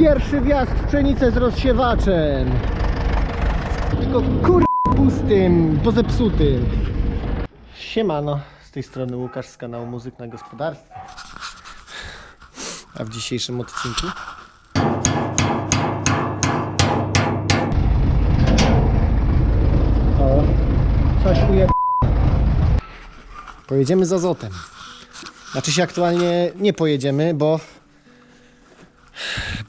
Pierwszy wjazd w pszenicę z rozsiewaczem. Tylko kur... pustym, bo zepsutym. Siemano, z tej strony Łukasz z kanału Muzyk na Gospodarstwie. A w dzisiejszym odcinku O, coś uje... Pojedziemy z azotem. Znaczy się aktualnie nie pojedziemy, bo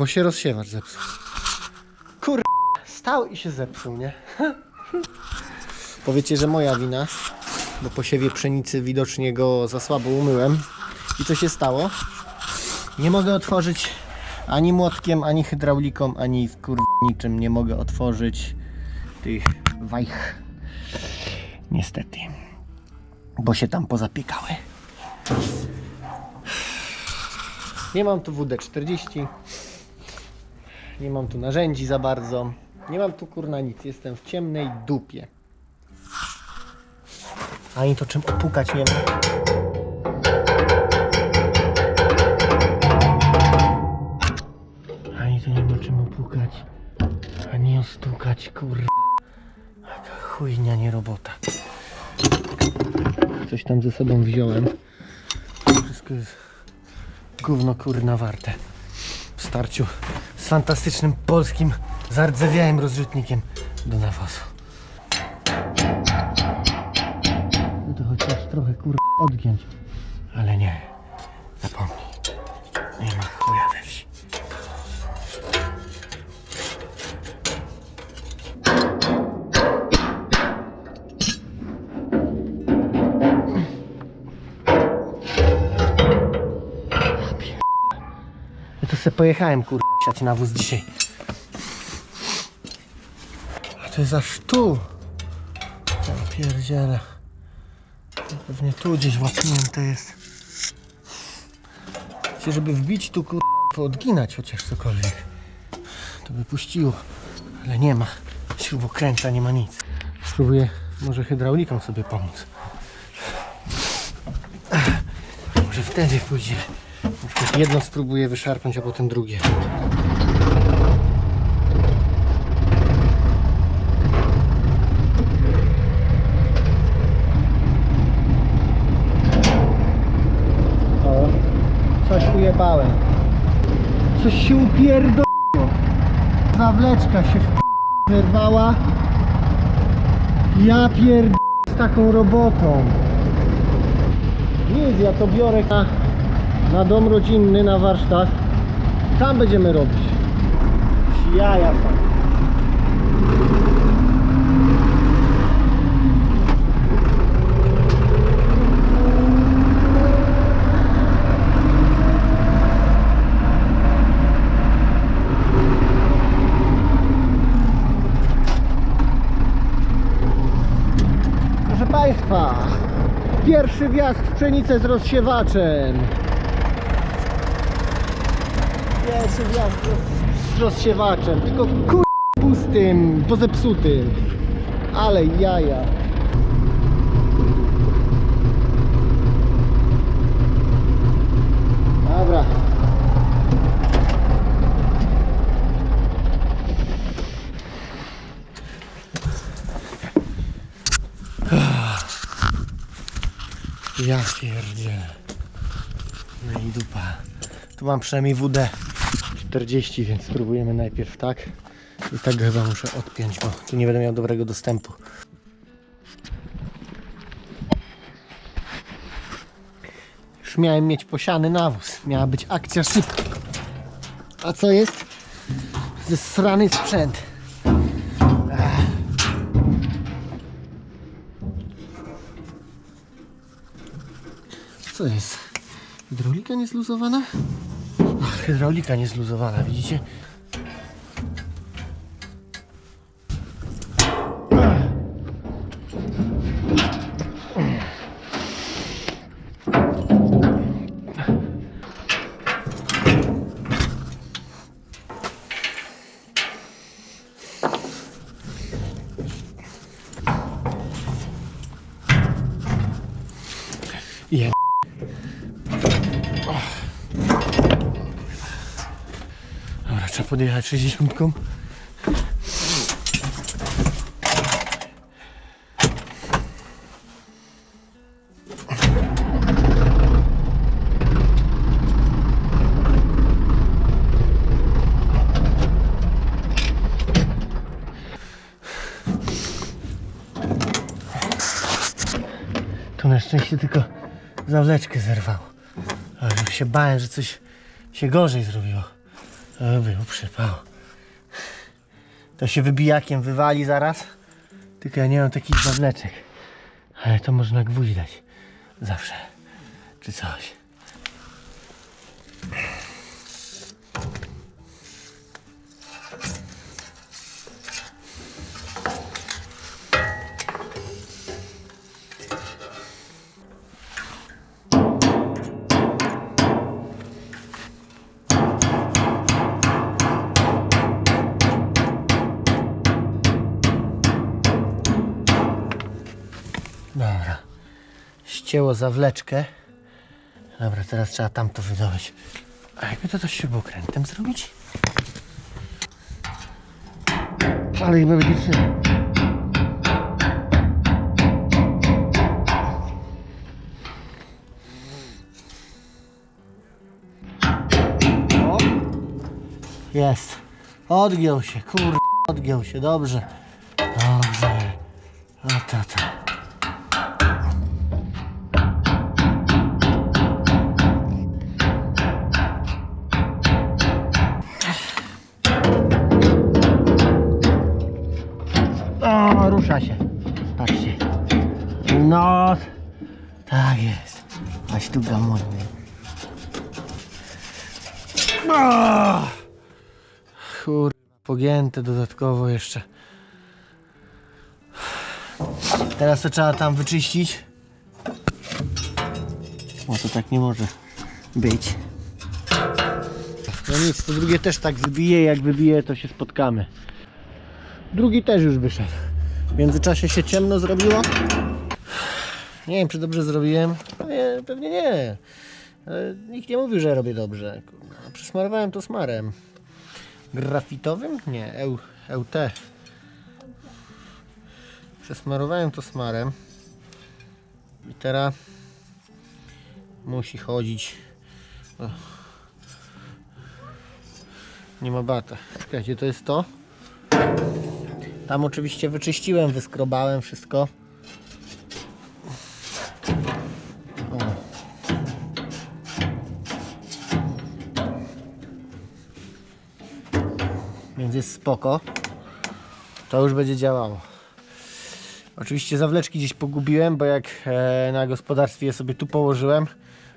bo się rozsiewacz zepsuł. Kur... stał i się zepsuł, nie? Powiecie, że moja wina, bo po siewie pszenicy widocznie go za słabo umyłem. I co się stało? Nie mogę otworzyć ani młotkiem, ani hydrauliką, ani w kurwa niczym nie mogę otworzyć tych wajch. Niestety. Bo się tam pozapiekały. Nie mam tu WD-40. Nie mam tu narzędzi za bardzo. Nie mam tu kurna nic. Jestem w ciemnej dupie. Ani to czym opukać nie ma. Ani to nie ma czym opukać. Ani ostukać, kurwa. Jaka chujnia, nie robota. Coś tam ze sobą wziąłem. Wszystko jest gówno kurna warte. W starciu z fantastycznym polskim zardzewiałym rozrzutnikiem do nawozu. No to chociaż trochę kurwa odgiąć. Ale nie. Zapomnij. Nie ma chuja we wsi. Pojechałem kurwa siać nawóz dzisiaj. A to jest aż tu. Ja pierdziele. Pewnie tu gdzieś łapnięte jest. Chcę, żeby wbić tu kurwa i poodginać chociaż cokolwiek. To by puściło. Ale nie ma. Śrubokręta nie ma nic. Spróbuję może hydrauliką sobie pomóc. Może wtedy pójdzie. Jedno spróbuję wyszarpnąć, a potem drugie. O, coś ujebałem. Coś się upierdoliło. Zawleczka się wyrwała. Ja pierd... z taką robotą. Nic, ja to biorę na, na dom rodzinny, na warsztat. Tam będziemy robić. Jaja są. Państwa, pierwszy wjazd w pszenicę z rozsiewaczem. Wjazd z- z rozsiewaczem, tylko kur... pustym, bo zepsutym. Ale jaja. Dobra. Ja pierdzielę. No i dupa. Tu mam przynajmniej WD 40, więc spróbujemy najpierw tak. I tak chyba muszę odpiąć, bo tu nie będę miał dobrego dostępu. Już miałem mieć posiany nawóz. Miała być akcja szybka. A co jest? Zesrany sprzęt. Co jest? Hydraulika nie zluzowana? Hydraulika nie zluzowana, widzicie? Je... Dobra, trzeba podjechać 60. To na szczęście tylko zawleczkę zerwał. Ale się bałem, że coś się gorzej zrobiło. O, był przypał. To się wybijakiem wywali zaraz. Tylko ja nie mam takich zawleczek. Ale to można gwóźdź. Zawsze. Czy coś. Ścięło zawleczkę. Dobra, teraz trzeba tamto wydobyć. A jakby to też śrubokrętem zrobić? Ale chyba będzie! Jest. Odgiął się, kur... Odgiął się, dobrze. Dobrze. O tata. Tu gamony. O! Kur... Pogięte dodatkowo jeszcze. Teraz to trzeba tam wyczyścić. O, to tak nie może być. No nic, to drugie też tak wybije. Jak wybije, to się spotkamy. Drugi też już wyszedł. W międzyczasie się ciemno zrobiło. Nie wiem, czy dobrze zrobiłem. Nie, pewnie nie. Ale nikt nie mówił, że robię dobrze. Kurwa, Przesmarowałem to smarem. Grafitowym? Nie, EU, EUT. Przesmarowałem to smarem. I teraz musi chodzić. Nie ma bata. Czekajcie, to jest to. Tam oczywiście wyczyściłem, wyskrobałem wszystko. Więc jest spoko. To już będzie działało. Oczywiście zawleczki gdzieś pogubiłem, bo jak e, na gospodarstwie je sobie tu położyłem,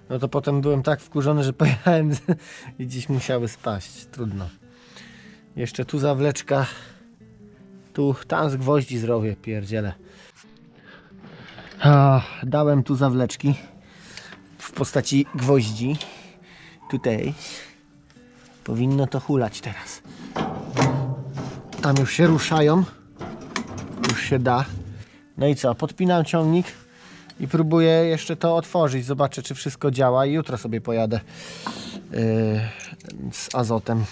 no to potem byłem tak wkurzony, że pojechałem i gdzieś musiały spaść. Trudno. Jeszcze tu zawleczka tu, tam z gwoździ zrobię, pierdziele. A, dałem tu zawleczki w postaci gwoździ. Tutaj. Powinno to hulać teraz. Tam już się ruszają. Już się da. No i co? Podpinam ciągnik i próbuję jeszcze to otworzyć. Zobaczę, czy wszystko działa. I jutro sobie pojadę yy, z azotem.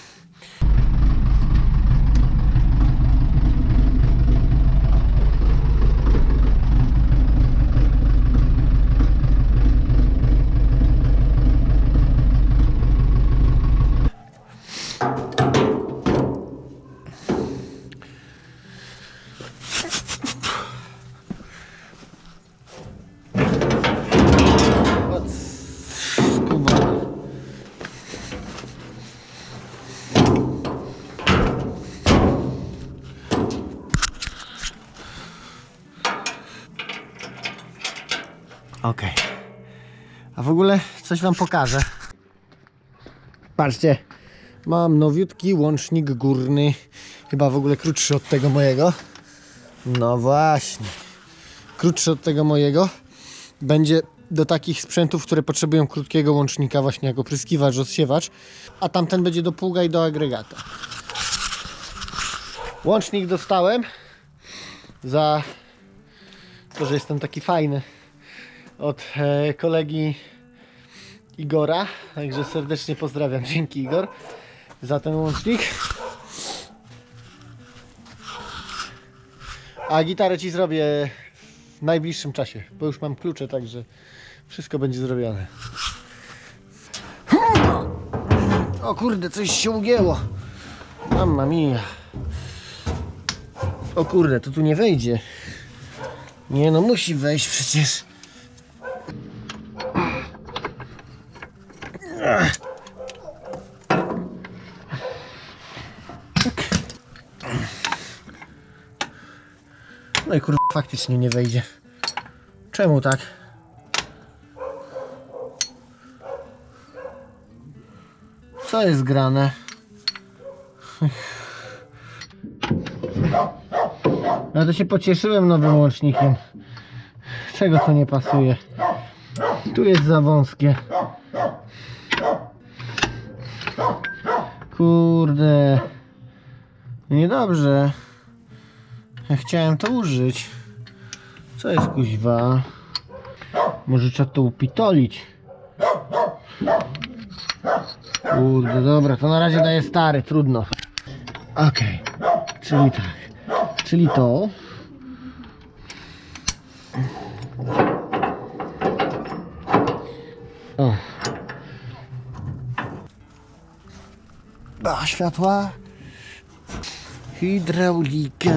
Ogóle coś wam pokażę. Patrzcie. Mam nowiutki łącznik górny. Chyba w ogóle krótszy od tego mojego. No właśnie. Krótszy od tego mojego. Będzie do takich sprzętów, które potrzebują krótkiego łącznika, właśnie jako pryskiwacz, rozsiewacz, a tamten będzie do pługa i do agregata. Łącznik dostałem za to, że jestem taki fajny od e, kolegi Igora, także serdecznie pozdrawiam, dzięki Igor. za ten łącznik. A gitarę Ci zrobię w najbliższym czasie, bo już mam klucze, także wszystko będzie zrobione. O kurde, coś się ugięło. Mamma mia. O kurde, to tu nie wejdzie. Nie no, musi wejść przecież. No i kurwa, faktycznie nie wejdzie. Czemu tak? Co jest grane? Ja to się pocieszyłem nowym łącznikiem. Czego to nie pasuje? Tu jest za wąskie. Kurde. Niedobrze. Ja chciałem to użyć. Co jest kuźwa? Może trzeba to upitolić. Kurde, dobra, to na razie daję stary, trudno. Okej, czyli tak. Czyli to. A, światła. Hydraulika.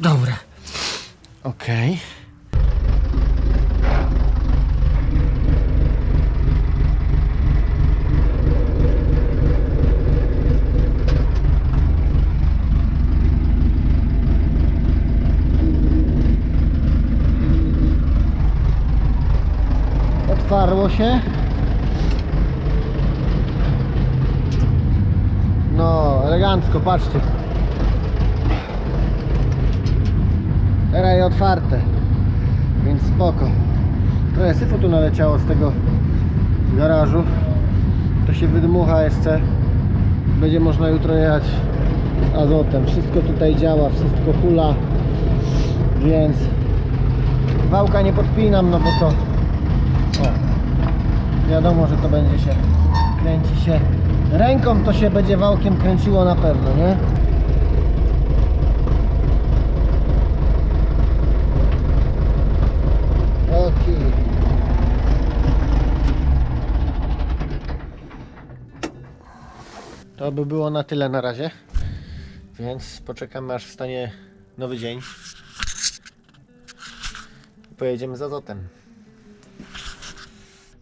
Dobra. Okej. Otwarło się. No, elegancko, patrzcie. Teraz je otwarte. Więc spoko. Trochę syfu tu naleciało z tego garażu. To się wydmucha jeszcze. Będzie można jutro jechać z azotem. Wszystko tutaj działa, wszystko hula. Więc wałka nie podpinam, no bo to o, wiadomo, że to będzie się kręci się ręką, to się będzie wałkiem kręciło na pewno, nie? Okej. To by było na tyle na razie. Więc poczekamy aż wstanie nowy dzień. I pojedziemy z azotem.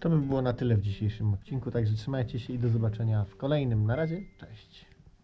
To by było na tyle w dzisiejszym odcinku, także trzymajcie się i do zobaczenia w kolejnym. Na razie, cześć.